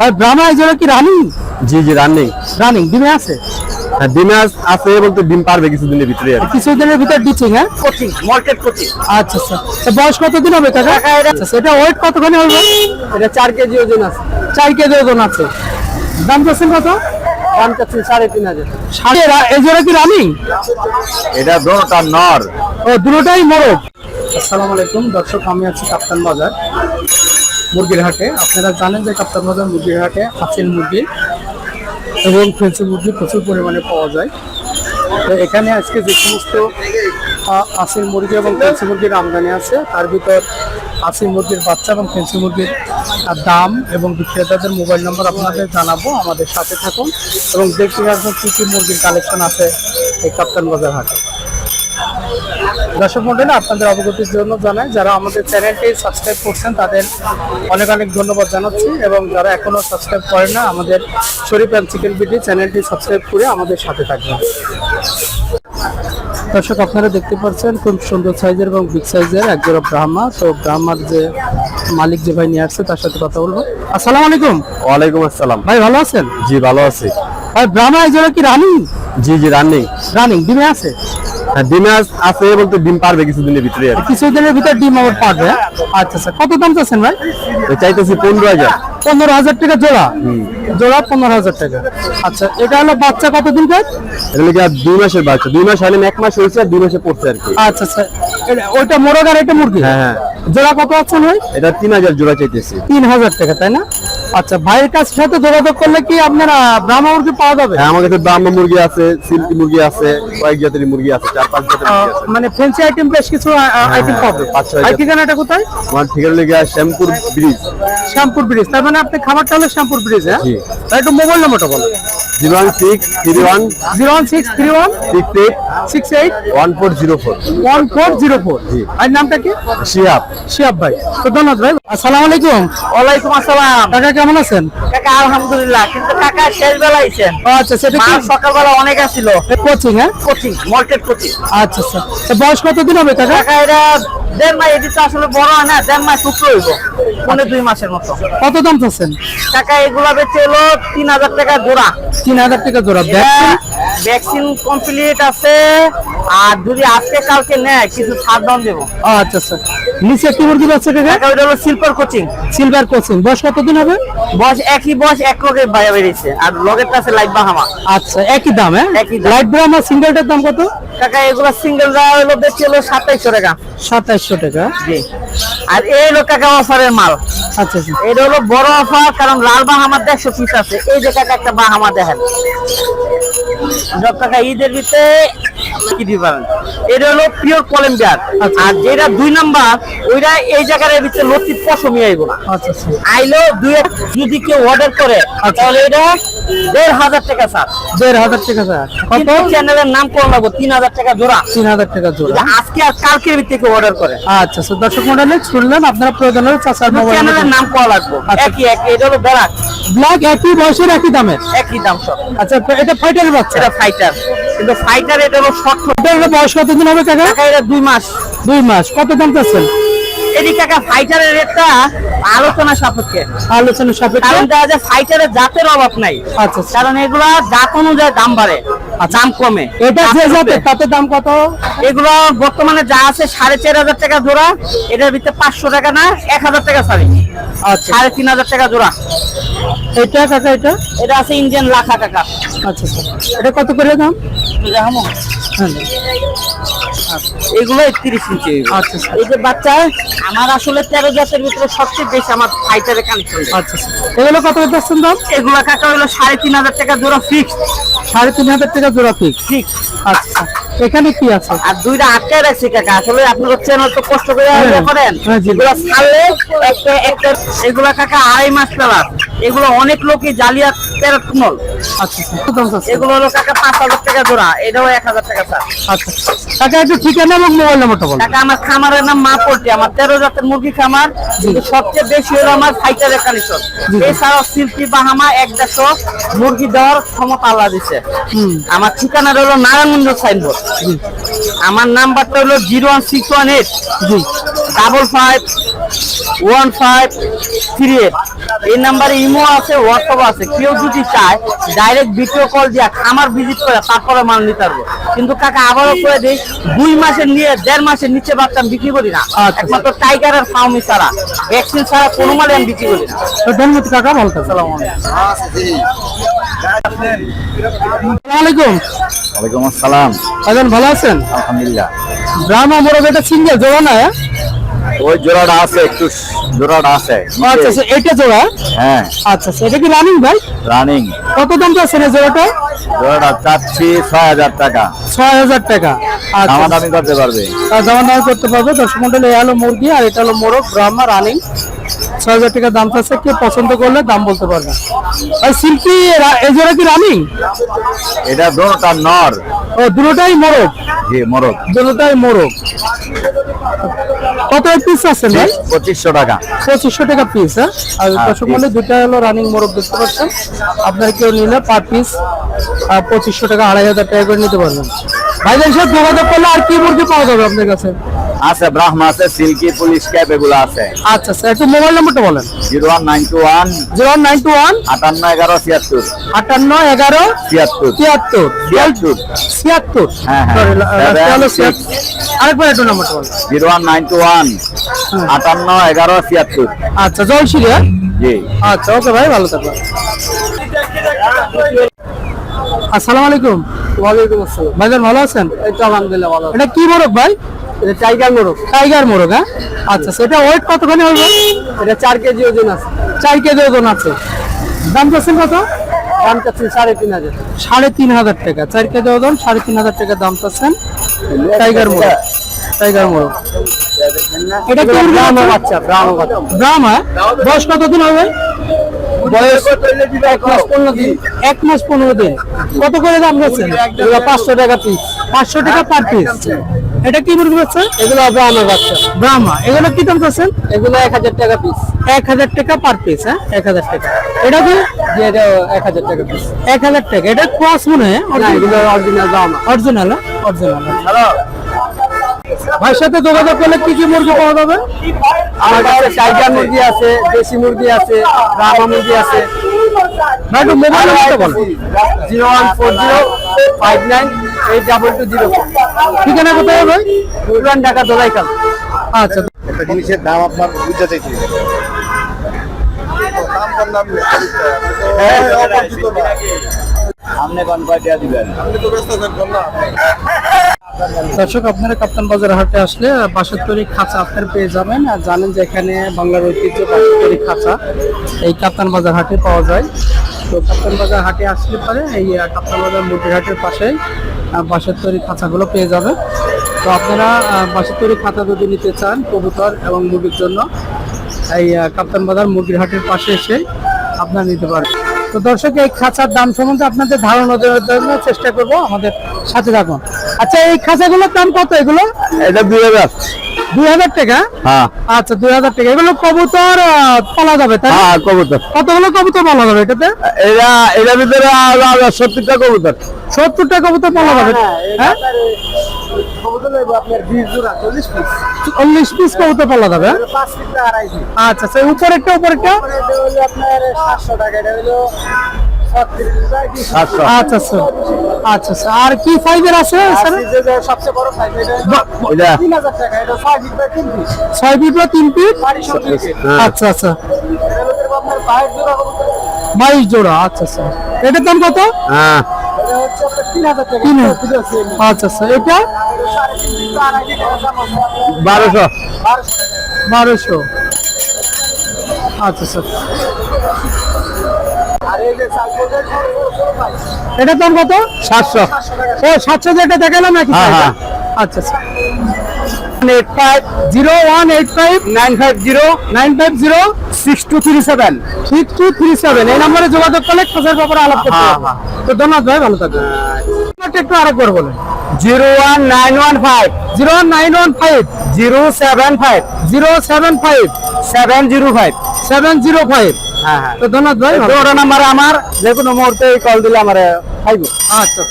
আর ব্রাহ্মা এই জন্য কি রানিং? জি জি রানিং। রানিং ডিমে আছে? হ্যাঁ ডিমে আছে বলতে ডিম পারবে কিছুদিনের ভিতরে আর কিছুদিনের ভিতর ডিচিং হ্যাঁ? Coaching market coaching. আচ্ছা আচ্ছা। বয়স কতদিন হবে কাকা আচ্ছা সেটা ওয়েট কতখানি হবে? এটা চার কেজি ওজন আছে। চার কেজি ওজন আছে। দাম চাচ্ছেন কত? দাম চাচ্ছেন সাড়ে তিন হাজার। সাড়ে রা- এই জন্য কি রানিং? এটা দোনোটা নর। ও দুটোটাই মোরগ আসসালামু আলাইকুম দর্শক আমি আছি কাপ্তান বাজার। মুরগির হাটে। আপনারা জানেন যে কাপ্তান বাজার মুরগির হাটে হাসিল মুরগি এবং ফেন্সি মুরগি প্রচুর পরিমাণে পাওয়া যায়। তো এখানে আজকে যে সমস্ত আহ, হাসিল মুরগি এবং ফেন্সি মুরগির আমদানি আছে তার ভিতর হাসিল মুরগির বাচ্চা এবং ফেন্সি মুরগির দাম এবং বিক্রেতাদের মোবাইল নম্বর আপনাদের জানাব আমাদের সাথে থাকুন এবং দেখতে রাখবেন কী কী মুরগির কালেকশন আছে এই কাপ্তান বাজার হাটে। দর্শক মন্ডলী আপনাদের অবগতির জন্য জানাই যারা আমাদের চ্যানেলটি সাবস্ক্রাইব করছেন তাদের অনেক অনেক ধন্যবাদ জানাচ্ছি। এবং যারা এখনও সাবস্ক্রাইব করেন না আমাদের শরীফ অ্যান্ড চিকেন বিডি চ্যানেলটি সাবস্ক্রাইব করে আমাদের সাথে থাকবেন। দর্শক আপনারা দেখতে পাচ্ছেন খুব সুন্দর সাইজের এবং বিগ সাইজের একজোড়া ব্রাহ্মা। তো ব্রাহ্মার যে মালিক যে ভাই নিয়ে আসছে তার সাথে কথা বলব। আসসালামু আলাইকুম। ওয়ালাইকুম আসসালাম। ভাই ভালো আছেন? জি ভালো আছি। ভাই ব্রাহ্মা এই জন্য কি রানিং জি জি রানিং রানিং ডিমে আছে? হ্যাঁ আস- আছে বলতে ডিম পারবে কিছুদিনের ভিতরে আর। কিছুদিনের ভিতরে ডিম আবার পারবে হ্যাঁ? আচ্ছা আচ্ছা। কত দাম চাচ্ছেন ভাই? চাইতেছি পনেরো হাজার। পনেরো হাজার টাকা জোড়া? জোড়া পনেরো হাজার টাকা। আচ্ছা এটা হলো বাচ্চা কতদিন পর এটা দুই মাসের বাচ্চা। দুই মাস হলে এক মাস হয়েছে আর দুই মাসে পড়ছে আর কি। আচ্ছা আচ্ছা। ওইটা মোরগ আর এটা মুরগি? হ্যাঁ হ্যাঁ। জোড়া কত আছে ভাই? এটা তিন হাজার জোড়া চাইতেছি। তিন হাজার টাকা তাই না? আচ্ছা ভাইয়ের কাছে সাথে যোগাযোগ করলে কি আপনারা ব্রাহ্মা মুরগি পাওয়া যাবে? হ্যাঁ আমার কাছে ব্রাহ্মণ মুরগি আছে সিল্কি মুরগি আছে কয়েক জাতের মুরগি আছে চার পাঁচ জাতের মুরগি আছে। মানে ফ্যান্সি আইটেম বেশ কিছু আইটেম হ্যাঁ, পাবে পাঁচ ছয় আর। ঠিকানাটা কোথায়? আমার ঠিকানা লেগে শ্যামপুর ব্রিজ। শ্যামপুর ব্রিজ তার মানে আপনি খাবারটা হলো শ্যামপুর ব্রিজ হ্যাঁ? একটু মোবাইল নাম্বারটা বলো zero one six three one zero one six three one six eight six eight one four zero four. One four zero four. আর নামটা কি? শিয়াব শিয়াব ভাই। তো ধন্যবাদ ভাই। আসসালামু আলাইকুম। ওয়ালাইকুম আসসালাম। কাকা কেমন আছেন? কাকা আলহামদুলিল্লাহ কিন্তু কাকা শেষ বেলা আইছেন। আচ্ছা সেটা কি? সকালবেলা অনেক আসছিল কোচিং হ্যাঁ? Coaching market coaching. আচ্ছা আচ্ছা। তো বয়স কতদিন হবে কাকা? কাকা এটা দেড় মাস এটি তো আসলে বড় হয় না দেড় মাস শুক্র হইব। পনেরো দুই মাসের মতো। কত দাম চাচ্ছেন? কাকা এগুলা বেচে হলো তিন হাজার টাকা জোড়া। তিন হাজার টাকা জোড়া। ভ্যাকসিন কমপ্লিট আছে আর যদি আজকে কালকে নেয় কিছু ছাড় দাম দেবো আচ্ছা আচ্ছা। নিচে কি মুরগি কাকা কাকা ওইটা হলো শিল্পর কোচিং সিলভার কোচিং বয়স কতদিন হবে? বয়স একই বয়স এক বাইরে বেরিয়েছে আর লগেরটা আছে লাইট বাহামা আচ্ছা একই দাম হ্যাঁ? একই দাম। লাইট ব্রাহ্মা সিঙ্গেলটার দাম কত? কাকা এগুলা সিঙ্গেল যা হলো বেচে হলো সাতাইশশো টাকা। সাতাইশশো টাকা। জি। আর এই হলো কাকা অফারের মাল। আচ্ছা আচ্ছা। এটা হলো বড় অফার কারণ লাল বাহামার দেড়শো পিস আছে। এই যে কাকা একটা বাহামা দেখেন। কাকা ঈদের ভিতরে কি দিবেন এটা হলো পিওর কলম্বিয়ার আর যেটা দুই নাম্বার ওইটা এই জায়গার ভিতরে লতি পশমি আইব না। আচ্ছা আচ্ছা। আইলো দুই যদি কেউ অর্ডার করে তাহলে এটা দেড় হাজার টাকা স্যার দেড় হাজার টাকা স্যার কত? চ্যানেলের নাম করা লাগবো তিন হাজার টাকা জোড়া। তিন হাজার টাকা জোড়া। আজকে আর কালকের ভিত্তিতে কেউ অর্ডার করে। আচ্ছা আচ্ছা দর্শক মন্ডলী শুনলেন আপনারা প্রয়োজন হলে চাচার মোবাইল চ্যানেলের নাম করা লাগবো। আচ্ছা। একই একই এটা হলো ব্ল্যাক একই বয়সের একই দামের। একই দাম সব। আচ্ছা এটা ফাইটারের বাচ্চা এটা ফাইটার কিন্তু ফাইটার এটা হলো শর্ট এটা বয়স কতদিন হবে কাকা? কাকা এটা দুই মাস। দুই মাস। কত দাম চাচ্ছেন? এদিক কাকা ফাইটারের রেটটা আলোচনা সাপেক্ষে। আলোচনা সাপেক্ষে? কারণ দেখা যায় ফাইটারের জাতের অভাব নাই। আচ্ছা আচ্ছা। কারণ এগুলা জাত অনুযায়ী দাম বাড়ে। দাম কমে। এটা যে তাতে দাম কত? এগুলো বর্তমানে যা আছে সাড়ে চার হাজার টাকা জোড়া। এটার ভিতরে পাঁচশো টাকা না এক হাজার টাকা সারি আচ্ছা। সাড়ে তিন হাজার টাকা জোড়া। এটা কাকা এটা? এটা আছে ইন্ডিয়ান লাখা টাকা। আচ্ছা আচ্ছা। এটা কত করে দাম? দেখামো হ্যাঁ। এগুলো একত্রিশ ইঞ্চি আচ্ছা আচ্ছা। এই যে বাচ্চা আমার আসলে তেরো জাতের ভিতরে সবচেয়ে বেশি আমার ফাইটারের কানেকশন আচ্ছা আচ্ছা। এগুলো কত যাচ্ছেন দাম? এগুলো কাকা হলো সাড়ে তিন হাজার টাকা জোড়া ফিক্স সাড়ে তিন হাজার টাকা জোড়া ফিক্স ফিক্স আচ্ছা এখানে কি আছে? আর দুইটা আটকায় রাখছি কাকা আসলে আপনার চ্যানেল তো কষ্ট করে হ্যাঁ, করেন। হ্যাঁ, এগুলো ছাড়লে একটা একটা এগুলা কাকা আড়াই মাস পেলার এগুলো অনেক লোকই জালিয়াত প্যারট আচ্ছা আচ্ছা? এগুলো হলো কাকা পাঁচ হাজার টাকা জোড়া এটাও এক হাজার টাকা স্যার। আচ্ছা কাকা একটু ঠিকানা এবং মোবাইল নাম্বারটা বলুন। কাকা আমার খামারের নাম মা পোল্ট্রি আমার তেরো জাতের মুরগি খামার কিন্তু সবচেয়ে বেশি হলো আমার ফাইটারের কালেকশন জি। এছাড়াও সিল্কি বাহামা এক দেড়শো মুরগি দেওয়ার ক্ষমতা আল্লাহ দিছে। আমার ঠিকানা হলো নারায়ণগঞ্জ সাইনবোর্ড। আমার নাম্বারটা হলো zero one six one eight double five one five three eight. এই নাম্বারে ইমো আছে হোয়াটসঅ্যাপ আছে। কেউ যদি চায় ডাইরেক্ট ভিডিও কল দিয়া খামার ভিজিট করে তারপরে মাল নিতে পারব। কিন্তু কাকা আবারও করে দিই দুই মাসের নিয়ে দেড় মাসের নিচে বাচ্চা আমি বিক্রি করি না। আচ্ছা। একমাত্র টাইগার আর ফাউমি ছাড়া ভ্যাকসিন ছাড়া কোনো মালে আমি বিক্রি করি না। তো ধন্যবাদ কাকা ভালো থাকবেন। আসসালামু আলাইকুম। ওয়ালাইকুম আসসালাম। ভালো আছেন? আলহামদুলিল্লাহ। ব্রাহ্মা মোরগ এটা সিঙ্গেল জোড়া না হ্যাঁ? ওই জোড়াটা আছে একটু জোড়াটা আছে। আচ্ছা আচ্ছা এটা জোড়া? হ্যাঁ। আচ্ছা আচ্ছা এটা কি রানিং ভাই? রানিং কত দাম চাচ্ছেন এই জোড়াটা? জোড়াটা চাচ্ছি ছয় হাজার টাকা। ছয় হাজার টাকা। আচ্ছা দামাদামি করতে পারবে। আর দাম দাম করতে পারবে। দর্শক মন্ডলে এই হলো মুরগি আর এটা হলো মোরগ ব্রাহ্মা রানিং ছয় হাজার টাকা দাম চাচ্ছে। কেউ পছন্দ করলে দাম বলতে পারবে। আর সিল্কি এই জোড়া কি রানিং এটা দোনোটা নর। ও দুটোটাই মোরগ? জি মোরগ। দুটোটাই মোরগ। কত পিস আছে ভাই পঁচিশশো টাকা। পঁচিশশো টাকা পিস হ্যাঁ? আর হ্যাঁ, দর্শক। মন্ডলে দুটা হলো রানিং মোরগ দেখতে পাচ্ছেন? আপনার কেউ নিলে পার পিস পঁচিশশো টাকা আড়াই হাজার টাকা করে নিতে পারবেন। ভাই সাহেব যোগাযোগ করলে আর কি মুরগি পাওয়া যাবে আপনার কাছে? আছে ব্রাহ্মা আছে সিল্কি পুলিশ ক্যাপ এগুলো আছে। আচ্ছা স্যার একটু মোবাইল নাম্বারটা বলেন। Zero one nine two one zero one nine two one আটান্ন এগারো ছিয়াত্তর। আটান্ন এগারো ছিয়াত্তর। তিয়াত্তর ছিয়াত্তর। ছিয়াত্তর। হ্যাঁ, হ্যাঁ। ছিয়াত্তর। আরেকবার একটু নাম্বারটা বলেন। Zero one nine two one আটান্ন এগারো ছিয়াত্তর। আচ্ছা জলশিরি হ্যাঁ জি। আচ্ছা ওকে ভাই ভালো থাকবেন। আসসালামু আলাইকুম। ওয়ালাইকুম আসসালাম। ভাইজান ভালো আছেন? এই তো আলহামদুলিল্লাহ ভালো এটা কি মোরগ ভাই? টাইগার মোরগ। টাইগার মোরগ হ্যাঁ? আচ্ছা সেটা ওয়েট কতখানি হবে? এটা চার কেজি ওজন আছে। চার কেজি ওজন আছে। দাম চাচ্ছেন কত? দাম চাচ্ছেন সাড়ে তিন হাজার। সাড়ে তিন হাজার টাকা। চার কেজি ওজন সাড়ে তিন হাজার টাকা দাম চাচ্ছেন টাইগার মোরগ। টাইগার মোরগ। এটা কি ব্রাহ্মা বাচ্চা? ব্রাহ্মা ব্রাহ্মা বয়স কতদিন হবে? বয়স এক মাস পনেরো দিন। এক মাস পনেরো দিন। কত করে দাম যাচ্ছেন পাঁচশো টাকা পিস পাঁচশো টাকা পার পিস এটা কি মুরগি বাচ্চা? এগুলো ব্রাহ্মা বাচ্চা। ব্রাহ্মা। এগুলো কি দাম চাচ্ছেন? এগুলো এক হাজার টাকা পিস এক হাজার টাকা পার পিস হ্যাঁ? এক হাজার টাকা। এটা কি? এটা এক হাজার টাকা পিস এক হাজার টাকা। এটা ক্রস মনে হয় এগুলো অরিজিনাল ব্রাহ্মা। অরিজিনাল অরিজিনাল ভাইয়ের সাথে যোগাযোগ করলে কি কি মুরগি পাওয়া যাবে? আমার কাছে টাইগার মুরগি আছে দেশি মুরগি আছে রামা মুরগি আছে। ভাই একটু মোবাইল নাম্বারটা বল zero one four zero five nine eight double two zero ঠিকানা কোথায় হবে পুরান ঢাকা দোলাইকাল আচ্ছা একটা জিনিসের দাম আপনার বুঝতে চাইছি আপনি কোন কয়টা দিবেন দর্শক, আপনারা কাপ্তান বাজার হাটে আসলে বাঁশের তৈরি খাঁচা আপনারা পেয়ে যাবেন। আর জানেন যে এখানে বাংলার ঐতিহ্য বাঁশের তৈরি খাঁচা, এই কাপ্তান বাজার হাটে পাওয়া যায়। তো কাপ্তান বাজার হাটে আসলে পরে, এই কাপ্তান বাজার হাটের পাশে বাঁশের তৈরি খাঁচাগুলো পেয়ে যাবেন। তো আপনারা বাঁশের তৈরি খাঁচা যদি নিতে চান কবুতর এবং মুরগির জন্য, এই কাপ্তান বাজার মুরগির হাটের পাশে এসে আপনারা নিতে পারেন তো দর্শক, এই খাঁচার দাম সম্বন্ধে আপনাদের ধারণা দেওয়ার জন্য চেষ্টা করব আমাদের সাথে থাকুন। আচ্ছা এই খাঁচাগুলোর দাম কত এগুলো? এটা দুই হাজার। দুই হাজার টাকা? হ্যাঁ। আচ্ছা দুই হাজার টাকা। এগুলো কবুতর পালা যাবে তাই হ্যাঁ কবুতর। কতগুলো কবুতর পালা যাবে এটাতে? এরা এটার ভিতরে সত্তরটা কবুতর। সত্তরটা কবুতর পালা যাবে। হ্যাঁ চল্লিশ পিস। কবুতর পালা যাবে হ্যাঁ? আচ্ছা উপরেরটা উপরেরটা? সাতশো আচ্ছা। আচ্ছা আচ্ছা। আচ্ছা আর কি ফাইবার আছে স্যার? এটা ছয় ফিট বা তিন ফিট হ্যাঁ। আচ্ছা আচ্ছা। বাইশ জোড়া আচ্ছা আচ্ছা। এটার দাম কত? হ্যাঁ। আচ্ছা আচ্ছা। এটা? বারোশো। বারোশো। আচ্ছা আচ্ছা। এটার দাম কত? সাতশো। ও সাতশো যেটা দেখালাম নাকি হ্যাঁ? হ্যাঁ। আচ্ছা আচ্ছা। Eight five zero one eight five nine five zero nine five zero six two three seven. Six two three seven. এই নম্বরে যোগাযোগ করলে খোঁজার ব্যাপারে আলাপ করতে হ্যাঁ, হবে তো ধন্যবাদ ভাই ভালো থাকবেন। নাম্বারটা একটু আরেকবার বলেন। Zero one nine one five zero nine one five zero seven five zero seven five seven zero five. Seven zero five. হ্যাঁ হ্যাঁ। তো ধন্যবাদ ভাই নাম্বার আমার যে কোনো মুহূর্তে কল দিলে আমার খাইব আচ্ছা।